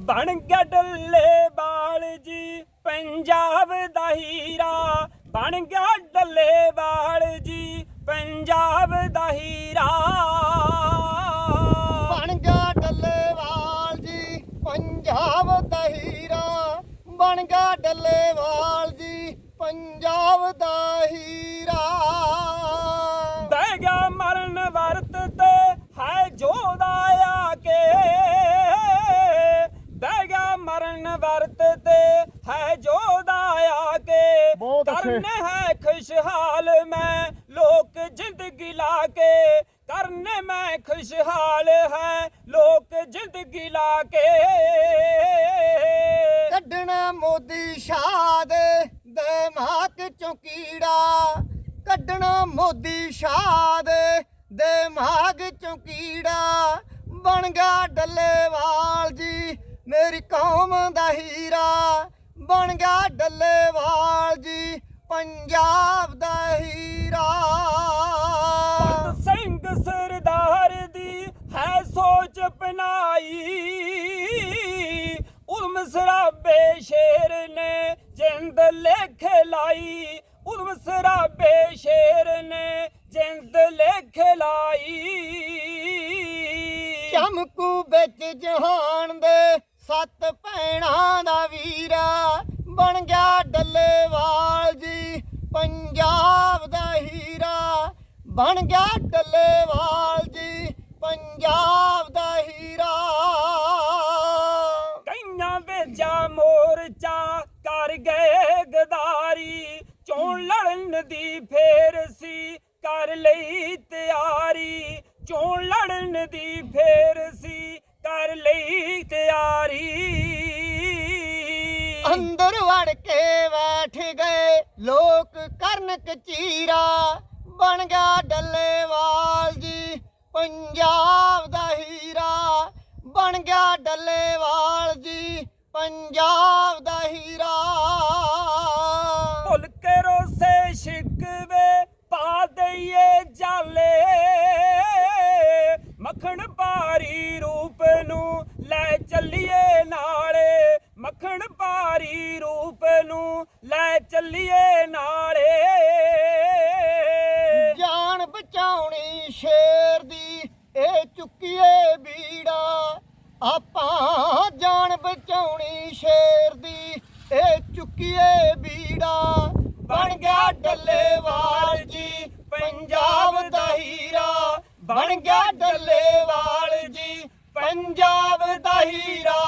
ਬਣ ਗਿਆ ਡੱਲੇ ਵਾਲ ਜੀ, ਪੰਜਾਬ ਦਾ ਹੀਰਾ। ਬਣ ਗਿਆ ਡੱਲੇ ਵਾਲ ਜੀ, ਪੰਜਾਬ ਦਾ ਹੀਰਾ। ਬਣ ਗਿਆ ਡੱਲੇਵਾਲ ਜੀ, ਪੰਜਾਬ ਦਾ ਹੀਰਾ। ਬਣ ਗਿਆ ਡੱਲੇਵਾਲ ਜੀ, ਪੰਜਾਬ ਦਾ ਕਰਨੇ ਹੈ ਖੁਸ਼ਹਾਲ ਮੈਂ, ਲੋਕ ਜ਼ਿੰਦਗੀ ਲਾ ਕੇ ਕਰਨ ਮੈਂ ਖੁਸ਼ਹਾਲ ਹੈ, ਲੋਕ ਜ਼ਿੰਦਗੀ ਲਾ ਕੇ। ਕੱਢਣਾ ਮੋਦੀ ਸ਼ਾਹ ਦੇ ਦਿਮਾਗ ਚੋਂ ਕੀੜਾ, ਕੱਢਣਾ ਮੋਦੀ ਸ਼ਾਹ ਦੇ ਦਿਮਾਗ ਚੋਂ ਕੀੜਾ। ਬਣ ਗਿਆ ਡੱਲੇਵਾਲ ਜੀ, ਮੇਰੀ ਕੌਮ ਦਾ ਹੀਰਾ। ਬਣ ਗਿਆ ਡੱਲੇਵਾਲ ਜੀ ਪੰਜਾਬ ਦਾ ਹੀਰਾ। ਭਗਤ ਸਿੰਘ ਸਰਦਾਰ ਦੀ ਹੈ ਸੋਚ ਪਨਾਈ ਉਦਮ ਸਰਾਬੇ ਸ਼ੇਰ ਨੇ ਜਿੰਦ ਲਿਖ ਲਾਈ। ਉਦਮ ਸਰਾਬੇ ਸ਼ੇਰ ਨੇ ਜਿੰਦ ਲਿਖ ਲਾਈ। ਚਮਕੂ ਵਿੱਚ ਜਹਾਨ ਦੇ ਸੱਤ ਭੈਣਾਂ ਦਾ ਵੀਰਾ ਬਣ ਗਿਆ ਡੱਲੇਵਾਲ। ਜੀ ਪੰਜਾਬ ਦਾ ਹੀਰਾ ਬਣ ਗਿਆ ਡੱਲੇਵਾਲ ਜੀ, ਪੰਜਾਬ ਦਾ ਹੀਰਾ। ਕਈਆਂ ਵੇਚਾ ਮੋਰਚਾ ਕਰ ਗਏ ਗਦਾਰੀ, ਚੋਣ ਲੜਨ ਦੀ ਫੇਰ ਸੀ ਕਰ ਲਈ ਤਿਆਰੀ। ਚੋਣ ਲੜਨ ਦੀ ਫੇਰ ਸੀ ਕਰ ਲਈ ਤਿਆਰੀ। ਅੰਦਰ ਵੜ ਕੇ ਬੈਠ ਗਏ। ਲੋਕ ਕਰਨ ਕਚੀਰਾ ਬਣ ਗਿਆ ਡੱਲੇਵਾਲ ਜੀ। ਪੰਜਾਬ ਦਾ ਹੀਰਾ ਬਣ ਗਿਆ ਡੱਲੇਵਾਲ ਜੀ। ਪੰਜਾਬ ਦਾ ਹੀਰਾ ਭਾਰੀ ਰੂਪ ਨੂੰ ਲੈ ਚੱਲੀਏ ਨਾਲੇ। ਜਾਨ ਬਚਾਉਣੀ ਸ਼ੇਰ ਦੀ, ਇਹ ਚੁੱਕੀਏ ਬੀੜਾ। ਆਪਾਂ ਜਾਨ ਬਚਾਉਣੀ ਸ਼ੇਰ ਦੀ, ਇਹ ਚੁੱਕੀਏ ਬੀੜਾ। ਬਣ ਗਿਆ ਡੱਲੇਵਾਲ ਜੀ, ਪੰਜਾਬ ਦਾ ਹੀਰਾ। ਬਣ ਗਿਆ ਡੱਲੇਵਾਲ ਜੀ, ਪੰਜਾਬ ਦਾ ਹੀਰਾ।